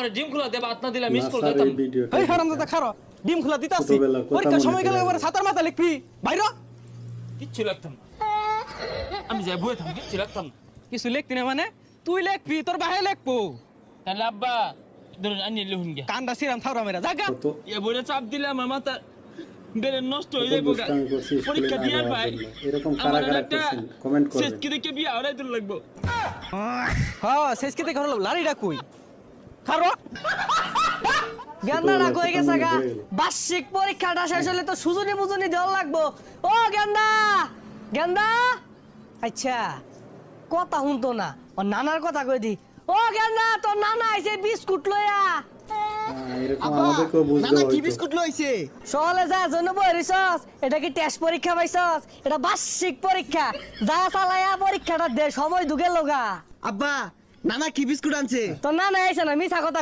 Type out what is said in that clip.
আমার ডিম খোলা দেবা আত্মা দিলা মিস কল দিতাম এই ভিডিওটা এই হারাম দাদা খারো ডিম খোলা দিতাছি। মনে সময় গেলে পড়ে সাতার মাথা লিখবি। বাইর। কিচ্ছু লাগতাম আমি যাই বয়ে থাকি কিচ্ছু লাগতাম কিছু লিখতি না মানে তুই লিখবি তোর বাহে লিখব। তাহলে আব্বা ধরুন আনি লিখুন গে কান্দা সিরাম থাউরা মেরা জাগা। এ বলে চাপ দিলে আমার মাথা বেড়ে নষ্ট হয়ে স্কুলে পরীক্ষা না দিয়ে ভাই এরকম কারা কারা করছেন? কমেন্ট শেষ কি দেখে বিয়া হলাই দূর লাগবো। হ্যাঁ শেষ কেতে খারো লাড়িটা কই? খারো গেন্দাটা কই গেছে গা। বার্ষিক পরীক্ষাটা শেষ হলে তো সুজনি মুজনি দেওয়া লাগবো। ও গেন্দা! গেন্দা! আচ্ছা কথা শুনতো না। ও নানার কথা কই দি? ও গেন্দা তোর নানা আইছে বিস্কুট লইয়া। এটা কি টেস্ট পরীক্ষা পাইছস? এটা বার্ষিক পরীক্ষা। যা চালায়া পরীক্ষাটা দে সময় ঢুকে লগা। আব্বা নানা কি বিস্কুট আনছে? তো না না আইছে না মিছা কথা